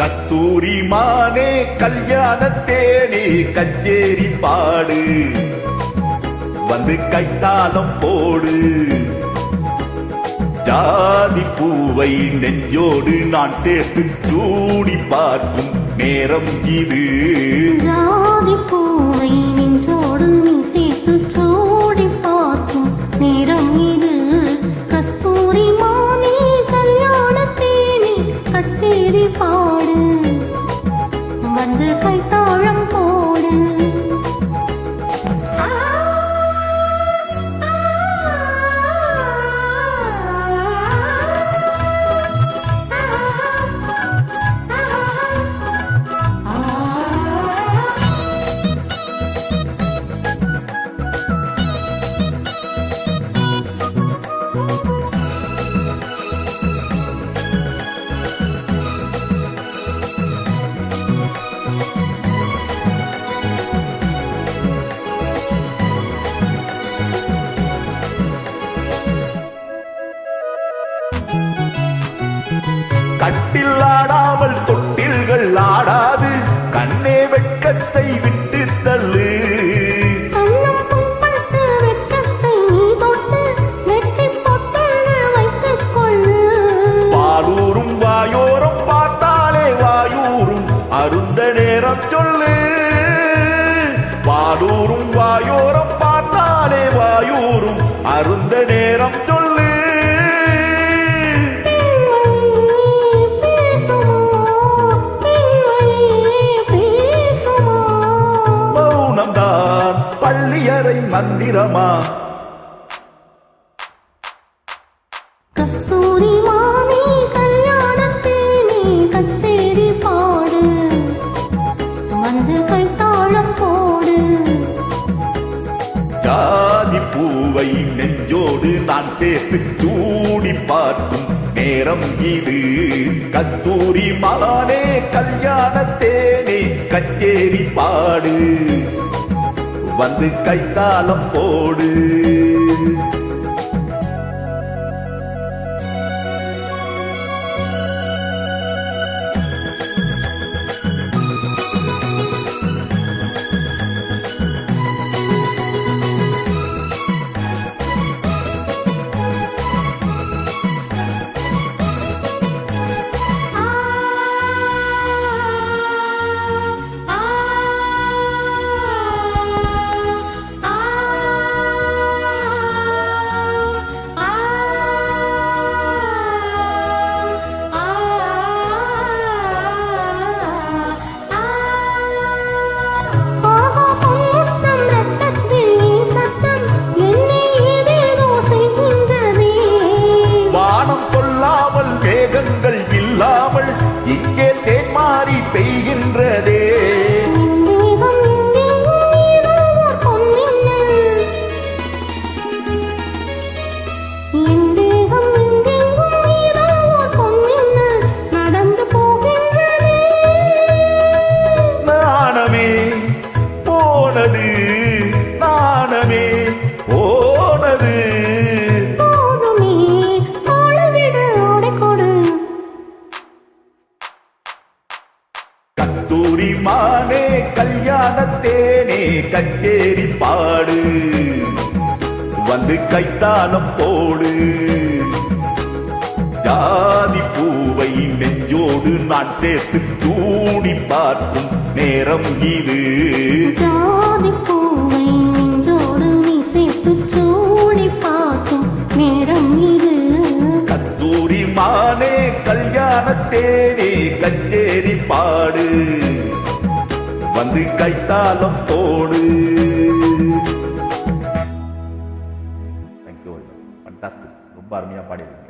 கஸ்தூரி மானே கல்யாணத்தேனே கச்சேரி பாடு. வந்து கைத்தாளம் போடு. ஜாதி பூவை நெஞ்சோடு நான் சேர்த்து சூடி பார்க்கும் நேரம் இது. கட்டில் ஆடாமல் தொட்டில்கள் ஆடாது. கண்ணே வெட்கத்தை விட்டு தள்ளு. பாலூரும் வாயோரம் பார்த்தாலே வாயூரும். அருந்த நேரம் சொல்லு. பாலூரும் வாயோரம் பார்த்தாலே வாயூரும். அருந்த நேரம் வந்து கைத்தாளம் போடு. ஜாதி பூவை நெஞ்சோடு நான் சேர்த்து சூடி பார்க்கும் நேரம் இது. கத்தூரி மானே கல்யாணத்தேனே கச்சேரி பாடு. வந்து கைத்தாளம் போடு. கொள்ளாமல் மானே கல்யாணத்தேனே கச்சேரி பாடு. வந்து கைத்தாளம் போடு. ஜாதி பூவை நெஞ்சோடு நான் சேர்த்து சூடி பார்க்கும் நேரம் இது. ஜாதி பூவை நெஞ்சோடு நீ சேர்த்து சூடி பார்க்கும் நேரம் இது. கத்தூரி மானே கல்யாணத்தேனே கச்சேரி பாடு. வந்து கைத்தாளம் போடு. தேங்க்யூ ஃபண்டாஸ்டிக் ரொம்ப அருமையாக பாடிடுங்க